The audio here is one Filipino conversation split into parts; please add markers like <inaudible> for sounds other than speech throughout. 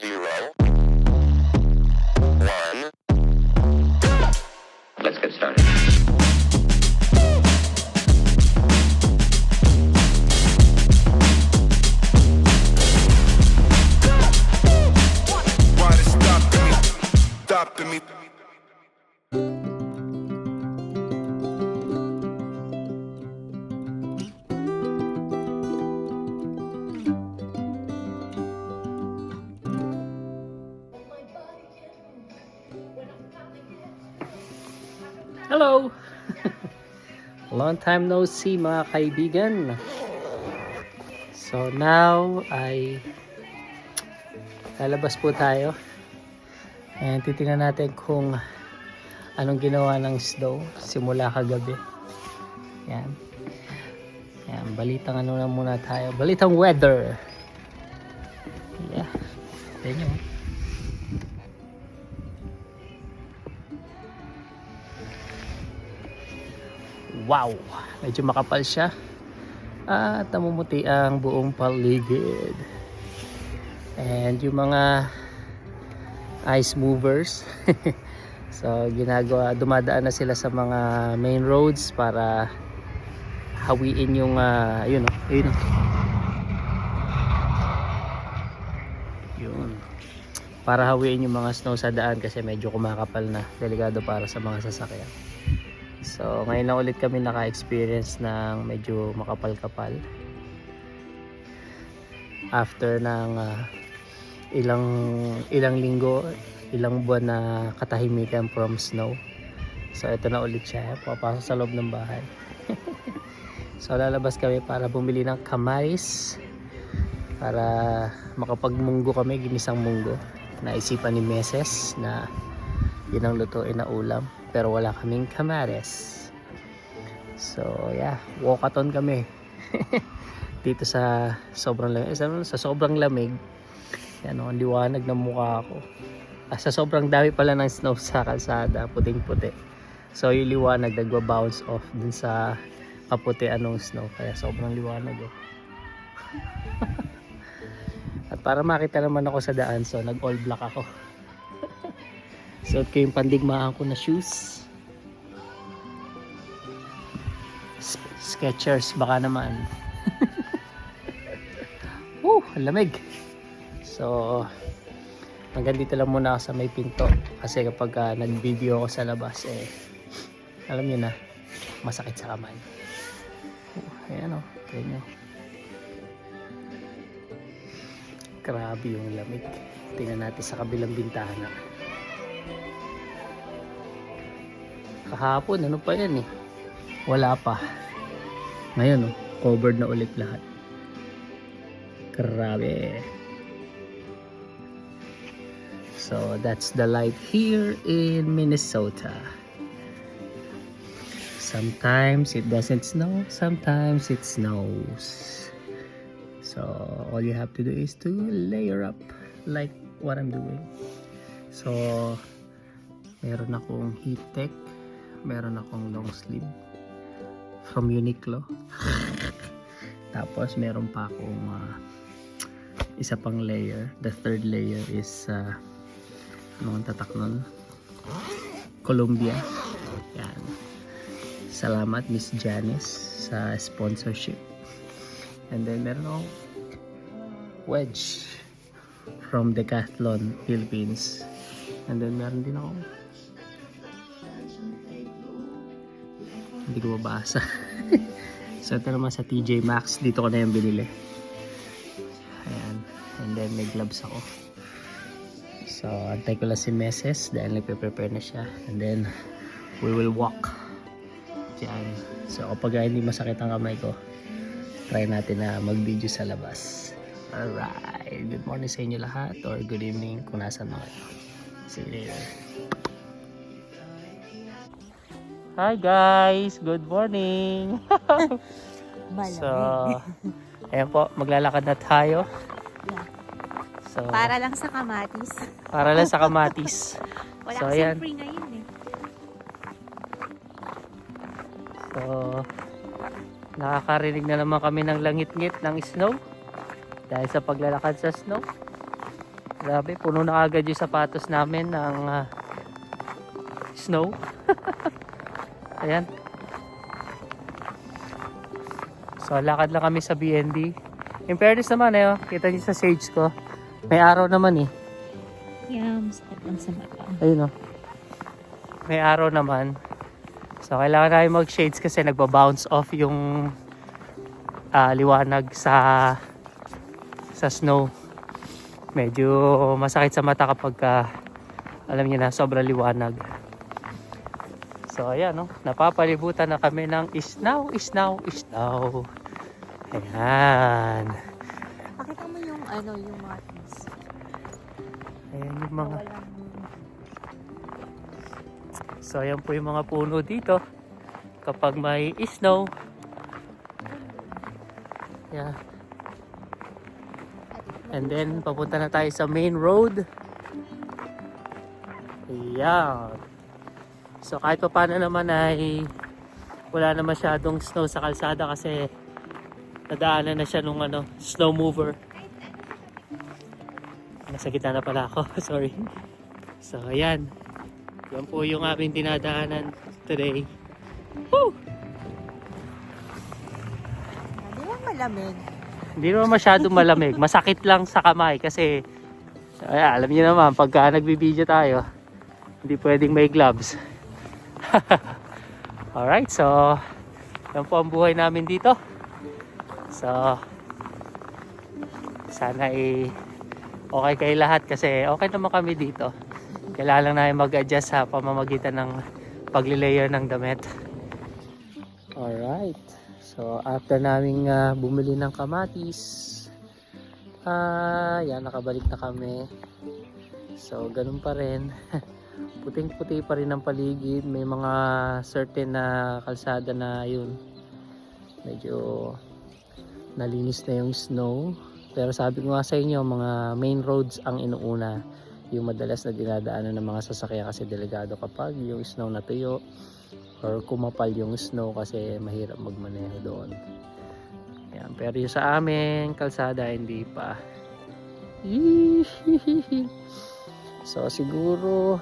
zero, one. Let's get started. Hello! <laughs> Long time no see mga kaibigan. So now ay lalabas po tayo. And titingnan natin kung anong ginawa ng snow simula kagabi. Yan. Yan, balitang ano na muna tayo. Balitang weather. Yeah. Tignan nyo. Wow! Medyo makapal siya. At namumuti ang buong paligid. And yung mga ice movers. <laughs> so ginagawa, dumadaan na sila sa mga main roads para hawiin yung uh, yun oh, yun oh. Yun. Para hawiin yung mga snow sa daan kasi medyo kumakapal na. Delikado para sa mga sasakyan. So, ngayon lang ulit kami naka-experience ng medyo makapal-kapal. After ng ah, ilang ilang linggo, ilang buwan na katahimikan from snow. So, ito na ulit siya. Papasok sa loob ng bahay. <laughs> so, lalabas kami para bumili ng kamaris para makapagmunggo kami, ginisang munggo. Naisipan ni Meses na yun ang lutuin na ulam pero wala kaming kamares. So yeah walkathon kami. <laughs> Dito sa sobrang lamig. Sa sobrang lamig yan o ang liwanag ng mukha ko. Ah, sa sobrang dami pala ng snow <laughs> sa kalsada puting puti so yung liwanag nagwa-bounce off dun sa kaputi anong snow. Kaya sobrang liwanag oh. <laughs> at para makita naman ako sa daan so nag all black ako Suot ko yung pandigmaan ko na shoes. Skechers baka naman. <laughs> Woo, lamig. So, hanggang dito lang muna ako sa may pinto. Kasi kapag uh, nag-video ako sa labas, eh, alam niyo na, masakit sa kamay. Oh, ayan o, tingnan nyo. Grabe yung lamig. Tingnan natin sa kabilang bintana. Kahapon ano pa yan eh. Wala pa. Ngayon oh, covered na ulit lahat. Grabe. So that's the light here in Minnesota. Sometimes it doesn't snow sometimes it snows. So all you have to do is to layer up like what I'm doing. So meron akong heat tech meron akong long sleeve from Uniqlo. <laughs> Tapos meron pa akong uh, isa pang layer. The third layer is uh, ano ang tatak nun? Columbia. Yan. Salamat Miss Janice sa sponsorship. And then meron akong wedge from Decathlon Philippines. And then meron din akong hindi ko mabasa. <laughs> So ito naman sa TJ Maxx. Dito ko na yung binili. Ayan. And then may gloves ako. So antay ko lang si Meses dahil nagpe-prepare na siya. And then we will walk. Dyan so kapag hindi masakit ang kamay ko try natin na mag video sa labas. Alright. Good morning sa inyo lahat or good evening kung nasan mga kayo see you later Hi guys, good morning. <laughs> So, ayan po, maglalakad na tayo. So, Para lang sa kamatis. para lang sa kamatis. <laughs> Wala So, ayan. free ngayon eh. So, nakakarinig na naman kami ng langit-ngit ng snow dahil sa paglalakad sa snow. Grabe, puno na agad yung sapatos namin ng ah, snow. <laughs> Ayan. So, lakad lang kami sa BND. In fairness naman, eh, oh, kita niyo sa shades ko. May araw naman eh. Yum, sakit lang sa mata. Ayun oh. May araw naman. So, kailangan namin mag-shades kasi nagba-bounce off yung ah, liwanag sa sa snow. Medyo masakit sa mata kapag ka, alam niyo na, sobrang liwanag. So, ayan, no? napapalibutan na kami ng isnaw, isnaw, isnaw. Ayan. Pakita mo yung ano, yung mga trees. Ayan yung mga... So, ayan po yung mga puno dito. Kapag may snow. Yeah. And then, papunta na tayo sa main road. Ayan. So, kahit pa paano naman ay wala na masyadong snow sa kalsada kasi nadaanan na siya nung ano, snow mover. Nasa gitna na pala ako. <laughs> Sorry. So, ayan. Yan po yung aming dinadaanan today. Woo! Hindi lang malamig. Hindi naman masyadong malamig. <laughs> Masakit lang sa kamay kasi ay, alam niyo naman pagka nagbibideo tayo hindi pwedeng may gloves. <laughs> Alright, so yan po ang buhay namin dito. So sana ay okay kay lahat kasi okay naman kami dito. Kailangan lang namin mag-adjust sa pamamagitan ng paglilayer ng damit. Alright. So, after naming ah, bumili ng kamatis, ah, yan, nakabalik na kami. So, ganun pa rin. <laughs> Puting-puti pa rin ang paligid. May mga certain na kalsada na yun. Medyo nalinis na yung snow. Pero sabi ko nga sa inyo, mga main roads ang inuuna. Yung madalas na dinadaanan ng mga sasakyan kasi delikado kapag yung snow natuyo or kumapal yung snow kasi mahirap magmaneho doon. Ayan, pero yung sa amin, kalsada hindi pa. so siguro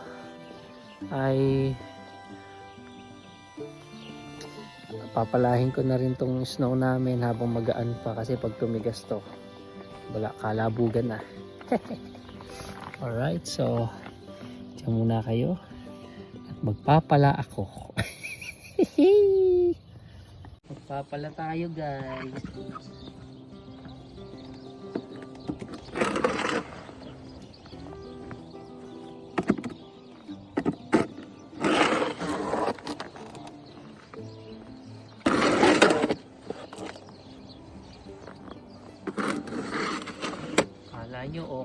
ay papalahin ko na rin tong snow namin habang magaan pa kasi pag tumigas to wala kalabugan na. <laughs> Alright so dyan muna kayo. At magpapala ako. <laughs> Magpapala tayo guys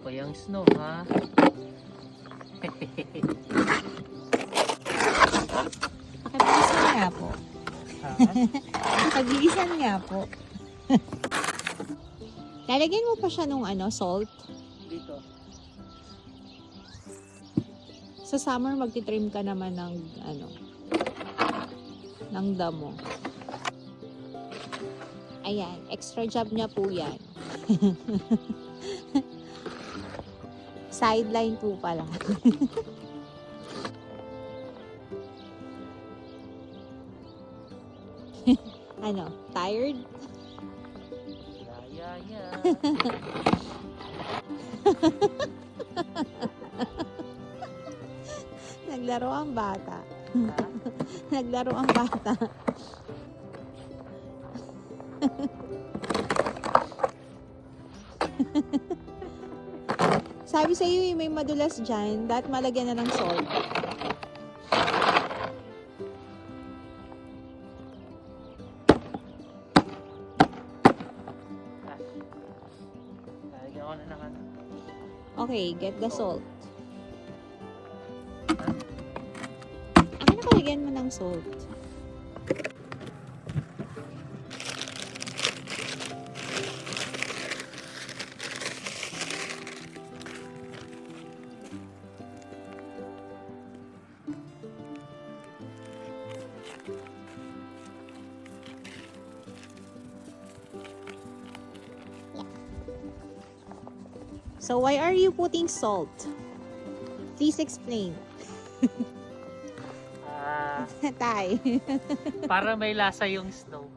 okay ang snow ha? Pakibilisan nga po. ha? <laughs> Pakibilisan nga po. Lalagyan mo pa siya nung ano, salt. Dito. Sa summer, magtitrim ka naman ng ano, ng damo. Ayan, extra job niya po yan. <laughs> Sideline po pala. <laughs> ano, tired? Yeah, yeah, yeah. Naglaro ang bata. <laughs> Naglaro ang bata. <laughs> Sabi sa iyo, may madulas dyan. Dapat malagyan na ng salt. Ano. Okay, get the salt. Ano nakalagyan mo ng salt? So why are you putting salt? Please explain. Ah, <laughs> Tay. <laughs> para may lasa yung snow.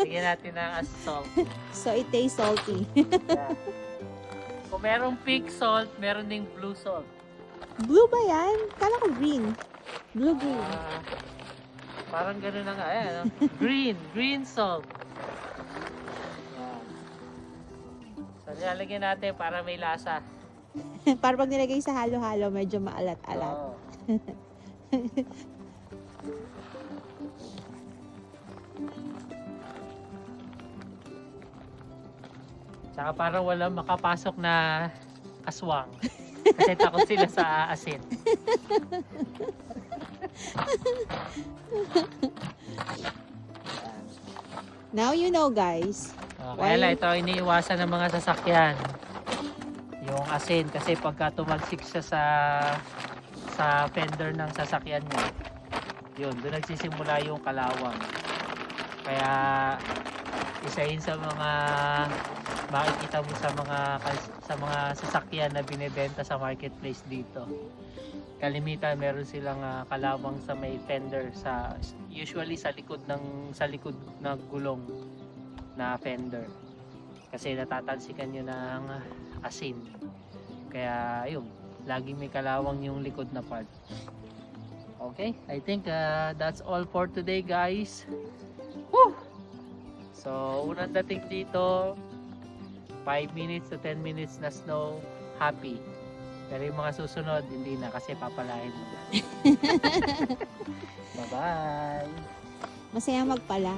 Tingnan natin ng as salt. so it tastes salty. Yan. Kung merong pink salt, meron ding blue salt. Blue ba yan? Kala ko green. Blue green. Ah, parang gano'n na nga. Ayan, oh. green. Green salt. So, nilalagyan natin para may lasa. <laughs> Para pag nilagay sa halo-halo, medyo maalat-alat. Oo. <laughs> Tsaka para walang makapasok na aswang. Kasi takot sila sa asin. Now you know, guys. Uh, kaya lang ito iniiwasan ng mga sasakyan. Yung asin kasi pagka tumagsik siya sa sa fender ng sasakyan niya, yun, doon nagsisimula yung kalawang. Kaya isa yun sa mga makikita mo sa mga sa mga sasakyan na binebenta sa marketplace dito. Kalimitan meron silang ah, kalawang sa may fender sa usually sa likod ng sa likod ng gulong na fender kasi natatalsikan nyo ng asin. Kaya ayun laging may kalawang yung likod na part. Okay I think uh, that's all for today guys. Woo! so unang dating dito 5 minutes to 10 minutes na snow happy. Pero yung mga susunod hindi na kasi papalahin mo na. <laughs> Bye bye Masaya magpala.